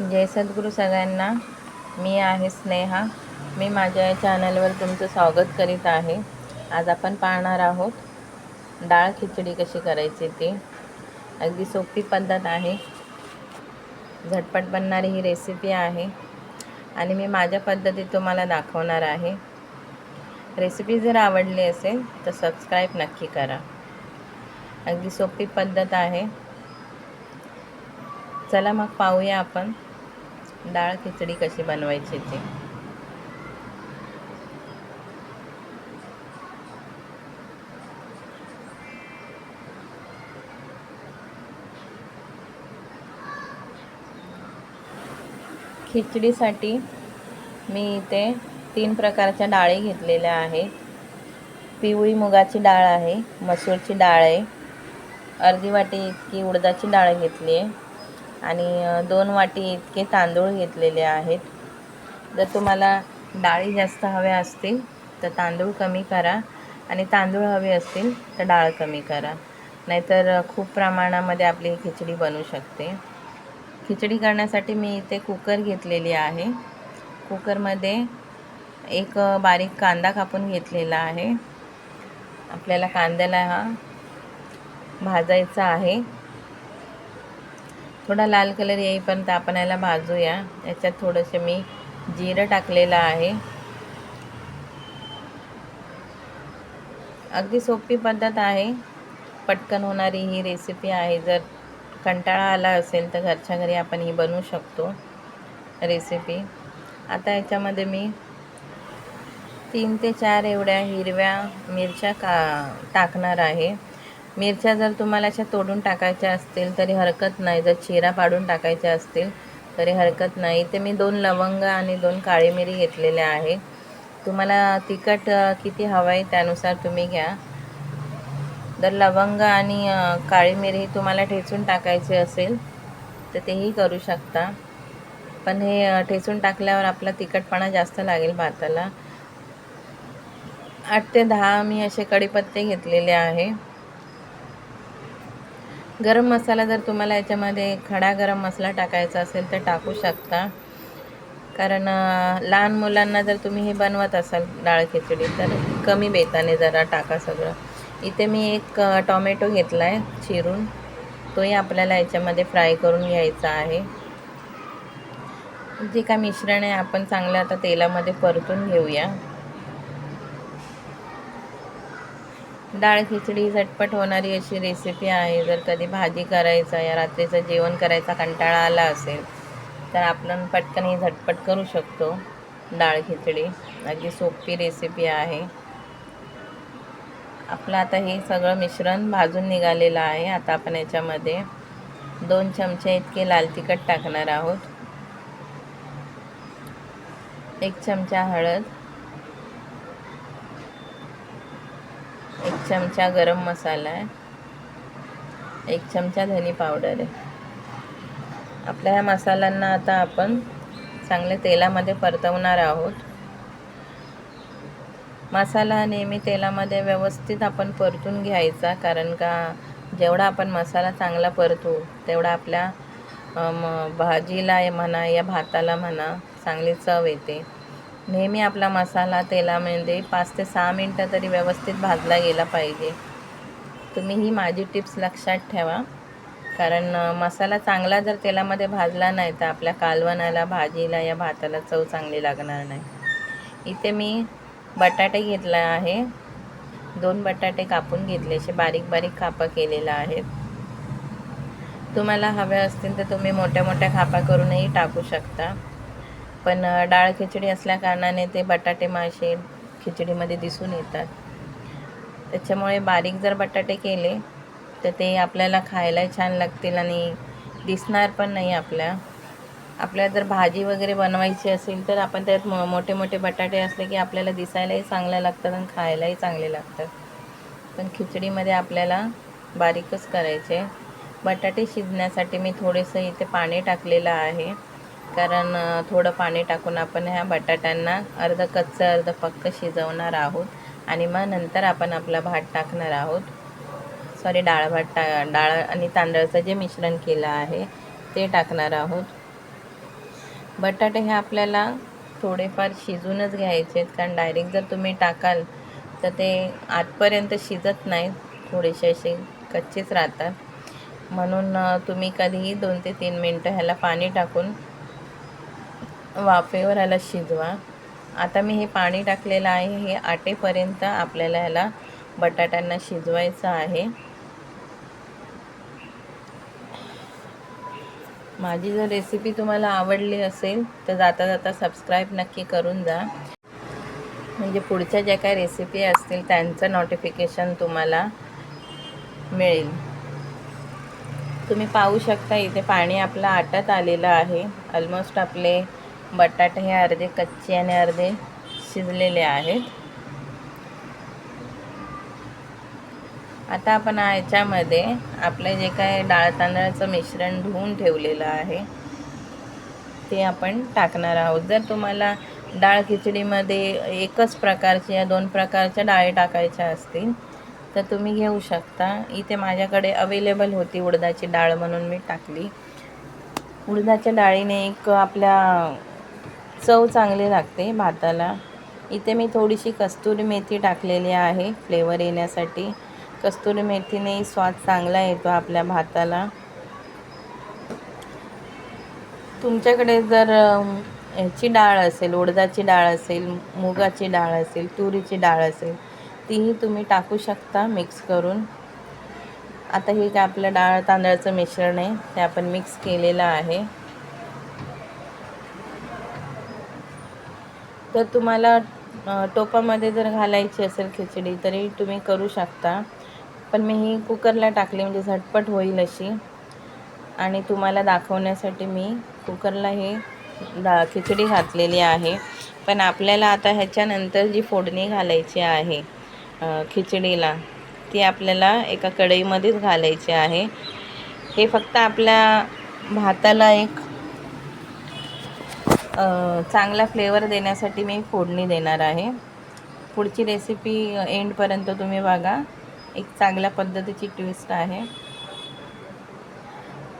जय सद्गुरू सगळ्यांना. मी आहे स्नेहा. मी माझ्या या चॅनलवर तुमचं स्वागत करीत आहे. आज आपण पाहणार आहोत डाळ खिचडी कशी करायची ती. अगदी सोपी पद्धत आहे. झटपट बनणारी ही रेसिपी आहे. आणि मी माझ्या पद्धतीत तुम्हाला दाखवणार आहे. रेसिपी जर आवडली असेल तर सबस्क्राईब नक्की करा. अगदी सोपी पद्धत आहे. चला मग पाहूया आपण. डाळ खिचडी कशी बनवायची ती? खिचडीसाठी मी इथे तीन प्रकारच्या डाळी घेतलेल्या आहेत. पिवळी मुगाची डाळ आहे मसूरची डाळ आहे अर्धी वाटी इतकी उडदाची डाळ घेतली आहे. आणि दोन वाटी इतके तांदूळ घेतलेले आहेत. जर तुम्हाला डाळी जास्त हव्या असतील तर तांदूळ कमी करा. आणि तांदूळ हवे असतील तर डाळ कमी करा. नाहीतर खूप प्रमाणामध्ये आपली खिचडी बनू शकते. खिचडी करण्यासाठी मी इथे कुकर घेतलेली आहे. कुकरमध्ये एक बारीक कांदा कापून घेतलेला आहे. आपल्याला कांद्याला हा भाजायचा आहे. थोडा लाल कलर येईपर्यंत आपण याला भाजूया. याच्यात थोडंसं मी जिरं टाकलेलं आहे. अगदी सोपी पद्धत आहे. पटकन होणारी ही रेसिपी आहे. जर कंटाळा आला असेल तर घरच्या घरी आपण ही बनवू शकतो रेसिपी आता याच्यामध्ये मी तीन ते चार एवढ्या हिरव्या मिरच्या का टाकणार आहे. मिरच्या जर तुम्हाला अशा तोडून टाकायच्या असतील तरी हरकत नाही. जर चिरा पाडून टाकायच्या असतील तरी हरकत नाही. ते मी दोन लवंग आणि दोन काळी मिरी घेतलेल्या आहे. तुम्हाला तिखट किती हवं आहे त्यानुसार तुम्ही घ्या. जर लवंग आणि काळी मिरी तुम्हाला ठेचून टाकायचे असेल तर तेही करू शकता. पण हे ठेचून टाकल्यावर आपला तिखटपणा जास्त लागेल भाताला. आठ ते दहा मी असे कढीपत्ते घेतलेले आहे. गरम मसाला जर तुम्हाला याच्यामध्ये खडा गरम मसाला टाकायचा असेल तर टाकू शकता. कारण लहान मुलांना जर तुम्ही हे बनवत असाल डाळ खिचडी तर कमी बेताने जरा टाका सगळं. इथे मी एक टॉमॅटो घेतला आहे चिरून. तोही आपल्याला याच्यामध्ये फ्राय करून घ्यायचा आहे. जे काय मिश्रण आहे आपण चांगलं आता तेलामध्ये परतून घेऊया. डाळ खिचडी झटपट होणारी अशी रेसिपी आहे. जर कधी भाजी करायचा या रात्रीचं जेवण करायचा कंटाळा आला असेल तर आपण पटकन ही झटपट करू शकतो. डाळ खिचडी अगदी सोपी रेसिपी आहे. आपलं आता हे सगळं मिश्रण भाजून निघालेलं आहे. आता आपण याच्यामध्ये दोन चमचे इतके लाल तिखट टाकणार आहोत. एक चमचा हळद चमचा गरम मसाला आहे. एक चमचा धनी पावडर आहे. आपल्या ह्या मसाल्यांना आता आपण चांगले तेलामध्ये परतवणार आहोत. मसाला नेहमी तेलामध्ये व्यवस्थित आपण परतून घ्यायचा कारण का जेवढा आपण मसाला चांगला परतू तेवढा आपल्या भाजीला म्हणा या भाताला म्हणा चांगली चव येते. नेहमी आपला मसाला तेलामध्ये पाच ते सहा मिनटं तरी व्यवस्थित भाजला गेला पाहिजे. तुम्ही ही माझी टिप्स लक्षात ठेवा. कारण मसाला चांगला जर तेलामध्ये भाजला नाही तर आपल्या कालवणाला भाजीला या भाताला चव चांगली लागणार नाही. इथे मी बटाटे घेतला आहे. दोन बटाटे कापून घेतले. असे बारीक बारीक खापा केलेला आहेत. तुम्हाला हवे असतील तर तुम्ही मोठ्या मोठ्या खापा करूनही टाकू शकता. पण डाळ खिचडी असल्या कारणाने ते बटाटे मासे खिचडीमध्ये दिसून येतात. त्याच्यामुळे बारीक जर बटाटे केले तर ते आपल्याला खायलाही छान लागतील आणि दिसणार पण नाही आपल्या. आपल्याला जर भाजी वगैरे बनवायची असेल तर आपण त्यात मो मोठे मोठे बटाटे असले की आपल्याला दिसायलाही चांगलं लागतात आणि खायलाही चांगले लागतात. पण खिचडीमध्ये आपल्याला बारीकच करायचे. बटाटे शिजण्यासाठी मी थोडेसं इथे पाणी टाकलेलं आहे. कारण थोडं पाणी टाकून आपण ह्या बटाट्यांना अर्ध कच्चं अर्ध पक्क शिजवणार आहोत आणि मग नंतर आपण आपला भात टाकणार आहोत. सॉरी डाळ भात टा डाळ आणि तांदळाचं जे मिश्रण केलं आहे ते टाकणार आहोत. बटाटे हे आपल्याला थोडेफार शिजूनच घ्यायचे आहेत कारण डायरेक्ट जर तुम्ही टाकाल तर ते आतपर्यंत शिजत नाहीत थोडेसे असे कच्चेच राहतात. म्हणून तुम्ही कधीही दोन ते तीन मिनटं ह्याला पाणी टाकून वाफेवर ह्याला शिजवा. आता मी हे पाणी टाकलेलं आहे. हे आटेपर्यंत आपल्याला ह्याला बटाट्यांना शिजवायचं आहे. माझी जर रेसिपी तुम्हाला आवडली असेल तर जाता जाता सबस्क्राईब नक्की करून जा. म्हणजे पुढच्या ज्या काही रेसिपी असतील त्यांचं नोटिफिकेशन तुम्हाला मिळेल. तुम्ही पाहू शकता इथे पाणी आपलं आटत आलेलं आहे. ऑलमोस्ट आपले बटाटे हे अर्धे कच्चे आणि अर्धे शिजलेले आहेत. आता आपण याच्यामध्ये आपलं जे काय डाळ तांदळाचं मिश्रण धुवून ठेवलेलं आहे ते आपण टाकणार आहोत. जर तुम्हाला डाळ खिचडीमध्ये एकच प्रकारच्या या दोन प्रकारच्या डाळी टाकायच्या असतील तर तुम्ही घेऊ शकता. इथे माझ्याकडे अवेलेबल होती उडदाची डाळ म्हणून मी टाकली. उडदाच्या डाळीने एक आपल्या चव चांगली लागते भाताला. इथे मी थोडीशी कस्तुरी मेथी टाकलेली आहे फ्लेवर येण्यासाठी. कस्तुरी मेथीने स्वाद चांगला येतो आपल्या भाताला. तुमच्याकडे जर ह्याची डाळ असेल उडदाची डाळ असेल मुगाची डाळ असेल तुरीची डाळ असेल तीही तुम्ही टाकू शकता मिक्स करून. आता हे काय आपलं डाळ तांदळाचं मिश्रण आहे ते आपण मिक्स केलेलं आहे. तर तुम्हाला टोपामध्ये जर घालायची असेल खिचडी तरी तुम्ही करू शकता. पण मी ही कुकरला टाकली म्हणजे झटपट होईल अशी. आणि तुम्हाला दाखवण्यासाठी मी कुकरला हे दा खिचडी घातलेली आहे. पण आपल्याला आता ह्याच्यानंतर जी फोडणी घालायची आहे खिचडीला ती आपल्याला एका कढईमध्येच घालायची आहे. हे फक्त आपल्या भाताला एक चांगला फ्लेवर देण्यासाठी मी फोडणी देणार आहे. पुढची रेसिपी एंडपर्यंत तुम्ही बघा. एक चांगल्या पद्धतीची ट्विस्ट आहे.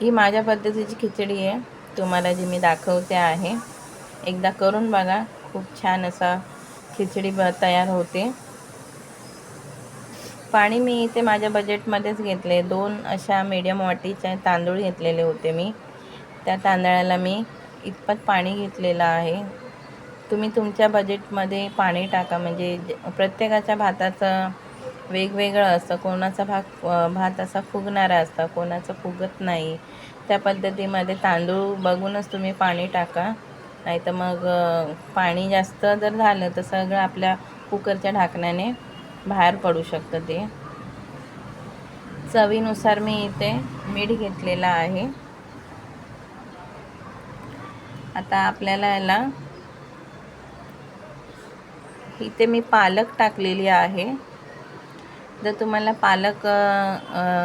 ही माझ्या पद्धतीची खिचडी आहे. तुम्हाला जी मी दाखवते आहे. एकदा करून बघा. खूप छान असा खिचडी ब तयार होते. पाणी मी इथे माझ्या बजेटमध्येच घेतले. दोन अशा मीडियम वाटीचे तांदूळ घेतलेले होते मी. त्या तांदळाला मी इतपत पाणी घेतलेलं आहे. तुम्ही तुमच्या बजेटमध्ये पाणी टाका. म्हणजे प्रत्येकाच्या भाताचं वेगवेगळं असतं. कोणाचा भाग भात असा फुगणारा असतं कोणाचं फुगत नाही. त्या पद्धतीमध्ये तांदूळ बघूनच तुम्ही पाणी टाका. नाही तर मग पाणी जास्त जर झालं तर सगळं आपल्या कुकरच्या ढाकण्याने बाहेर पडू शकतं ते. चवीनुसार मी इथे मीठ घेतलेलं आहे. आता आपल्याला याला इथे मी पालक टाकलेली आहे. जर तुम्हाला पालक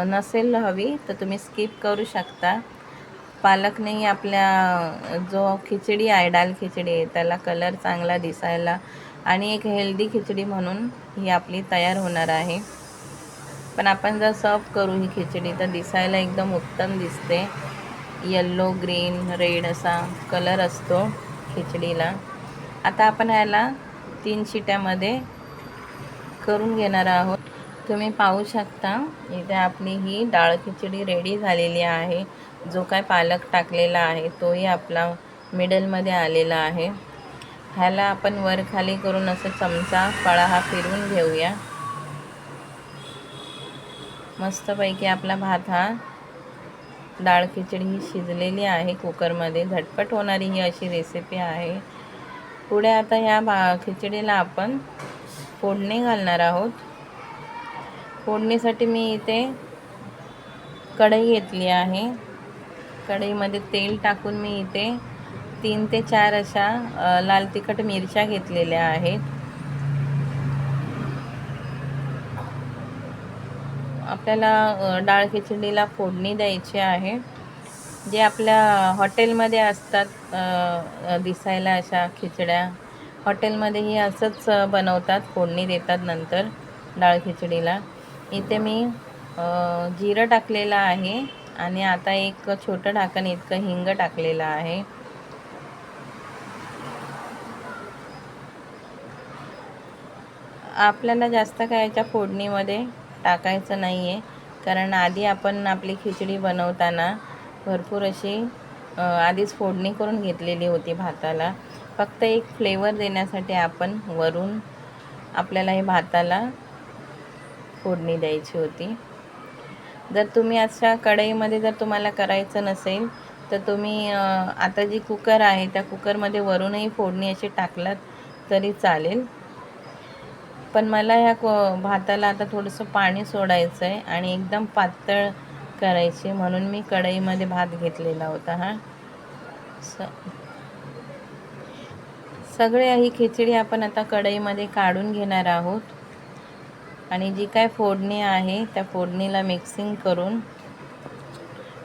नसेल हवी तर तुम्ही स्किप करू शकता. पालकनेही आपल्या जो खिचडी आहे डाल खिचडी आहे त्याला कलर चांगला दिसायला आणि एक हेल्दी खिचडी म्हणून ही आपली तयार होणार आहे. पण आपण जर सर्व करू ही खिचडी तर दिसायला एकदम उत्तम दिसते. येल्लो ग्रीन रेड असा कलर असतो खिचडीला. आता आपण याला तीन शिट्यामध्ये करून घेणार आहोत. तुम्ही पाहू शकता इथे आपली ही डाळ खिचडी रेडी झालेली आहे. जो काय पालक टाकलेला आहे तोही आपला मिडलमध्ये आलेला आहे. ह्याला आपण वर खाली करून असं चमचा फळा हा फिरवून घेऊया. मस्तपैकी आपला भात हा डाळ खिचडी ही शिजलेली आहे. कुकरमध्ये झटपट होणारी ही अशी रेसिपी आहे. पुढे आता ह्या भा खिचडीला आपण फोडणी घालणार आहोत. फोडणीसाठी मी इथे कढई घेतली आहे. कढईमध्ये तेल टाकून मी इथे तीन ते चार अशा लाल तिखट मिरच्या घेतलेल्या आहेत. आपल्याला डाळ खिचडीला फोडणी द्यायची आहे. जे आपल्या हॉटेलमध्ये असतात दिसायला अशा खिचड्या. हॉटेलमध्येही असंच बनवतात फोडणी देतात नंतर डाळ खिचडीला. इथे मी जिरं टाकलेलं आहे आणि आता एक छोटं ढाकण इतकं हिंग टाकलेलं आहे. आपल्याला जास्त काय याच्या फोडणीमध्ये टाकायचं नाही आहे कारण आधी आपण आपली खिचडी बनवताना भरपूर अशी आधीच फोडणी करून घेतलेली होती भाताला. फक्त एक फ्लेवर देण्यासाठी आपण वरून आपल्याला हे भाताला फोडणी द्यायची होती. जर तुम्ही अशा कढईमध्ये जर तुम्हाला करायचं नसेल तर तुम्ही आता जी कुकर आहे त्या कुकरमध्ये वरूनही फोडणी अशी टाकलात तरी चालेल. पण मला ह्या को भाताला आता थोडंसं पाणी सोडायचं आहे आणि एकदम पातळ करायची म्हणून मी कढईमध्ये भात घेतलेला होता हा. स सगळे ही खिचडी आपण आता कढईमध्ये काढून घेणार आहोत. आणि जी काय फोडणी आहे त्या फोडणीला मिक्सिंग करून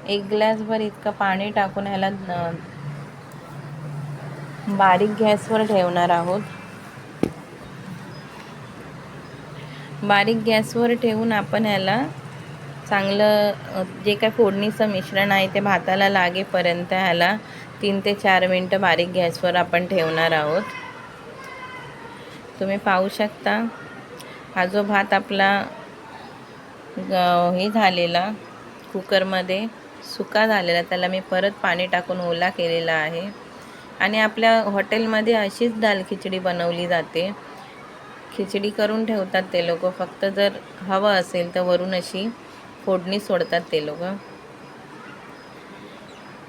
एक ग्लासभर इतकं पाणी टाकून ह्याला बारीक गॅसवर ठेवणार आहोत. बारीक गॅसवर ठेवून आपण ह्याला चांगलं जे काय फोडणीचं मिश्रण आहे ते भाताला लागेपर्यंत ह्याला तीन ते चार मिनटं बारीक गॅसवर आपण ठेवणार आहोत. तुम्ही पाहू शकता हा जो भात आपला हे झालेला कुकरमध्ये सुका झालेला त्याला मी परत पाणी टाकून ओला केलेला आहे. आणि आपल्या हॉटेलमध्ये अशीच दाल खिचडी बनवली जाते. खिचडी करून ठेवतात ते लोक. फक्त जर हवं असेल तर वरून अशी फोडणी सोडतात ते लोक.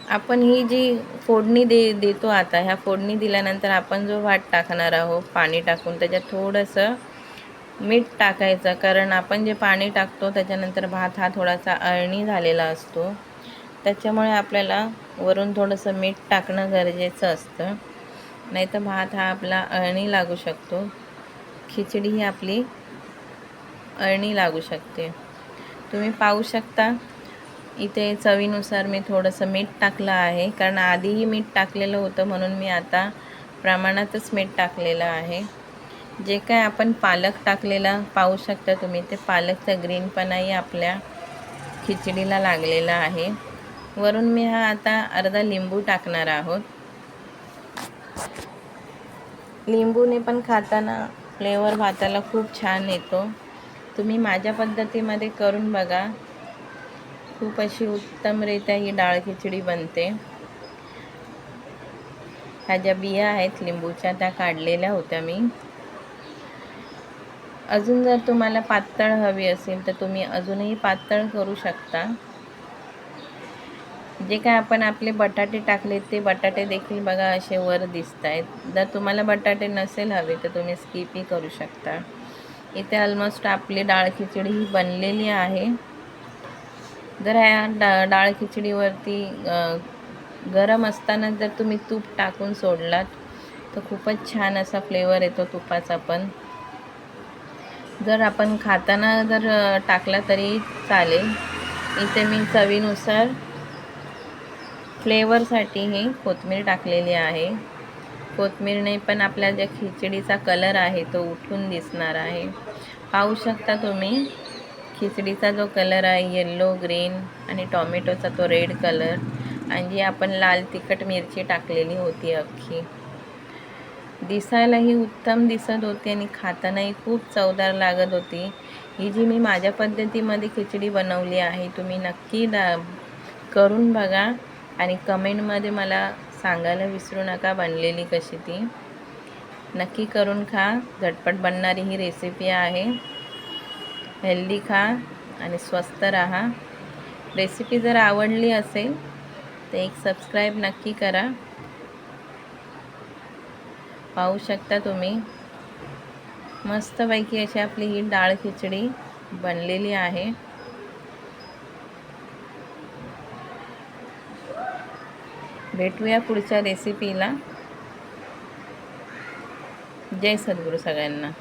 आपण ही जी फोडणी दे देतो आता ह्या फोडणी दिल्यानंतर आपण जो भात टाकणार आहोत पाणी टाकून त्याच्यात थोडंसं मीठ टाकायचं. कारण आपण जे पाणी टाकतो त्याच्यानंतर भात हा थोडासा अळणी झालेला असतो. त्याच्यामुळे आपल्याला वरून थोडंसं मीठ टाकणं गरजेचं असतं. नाही तर भात हा आपला अळणी लागू शकतो. खिचडी ही आपली अळणी लागू शकते. तुम्ही पाहू शकता इथे चवीनुसार मी थोडंसं मीठ टाकलं आहे. कारण आधीही मीठ टाकलेलं होतं म्हणून मी आता प्रमाणातच मीठ टाकलेलं आहे. जे काय आपण पालक टाकलेला पाहू शकता तुम्ही ते पालकचा ग्रीनपणाही आपल्या खिचडीला लागलेला आहे. वरून मी हा आता अर्धा लिंबू टाकणार आहोत. लिंबूने पण खाताना फ्लेवर भाताला खूप छान येतो. तुम्ही माझ्या पद्धतीमध्ये करून बघा. खूप अशी उत्तमरित्या ही डाळ खिचडी बनते. ह्या ज्या बिया आहेत लिंबूच्या त्या काढलेल्या होत्या मी. अजून जर तुम्हाला पातळ हवी असेल तर तुम्ही अजूनही पातळ करू शकता. जे काय आपण आपले बटाटे टाकले ते बटाटे देखील बघा असे वर दिसत आहेत जर तुम्हाला बटाटे नसेल हवे तर तुम्ही स्किपही करू शकता. इथे ऑलमोस्ट आपली डाळ खिचडी ही बनलेली आहे. जर ह्या डा डाळ खिचडीवरती गरम असताना जर तुम्ही तूप टाकून सोडलात तर खूपच छान असा फ्लेवर येतो तुपाचा पण. जर आपण खाताना जर टाकला तरी चालेल. इथे मी चवीनुसार फ्लेवरसाठी ही कोथमीर टाकलेली आहे. कोथमीरने पण आपल्या ज्या खिचडीचा कलर आहे तो उठून दिसणार आहे. पाहू शकता तुम्ही खिचडीचा जो कलर आहे येल्लो ग्रीन आणि टॉमॅटोचा तो रेड कलर आणि जी आपण लाल तिखट मिरची टाकलेली होती अख्खी. दिसायलाही उत्तम दिसत होती आणि खातानाही खूप चवदार लागत होती. ही जी मी माझ्या पद्धतीमध्ये खिचडी बनवली आहे तुम्ही नक्की दा करून बघा. आणि कमेंटमध्ये मला सांगायला विसरू नका बनलेली कशी ती. नक्की करून खा. झटपट बनणारी ही रेसिपी आहे. हेल्दी खा आणि स्वस्त राहा. रेसिपी जर आवडली असेल तर एक सबस्क्राईब नक्की करा. पाहू शकता तुम्ही. मस्तपैकी अशी आपली ही डाळ खिचडी बनलेली आहे. भेटूया पुढच्या रेसिपीला जय सद्गुरू सगळ्यांना.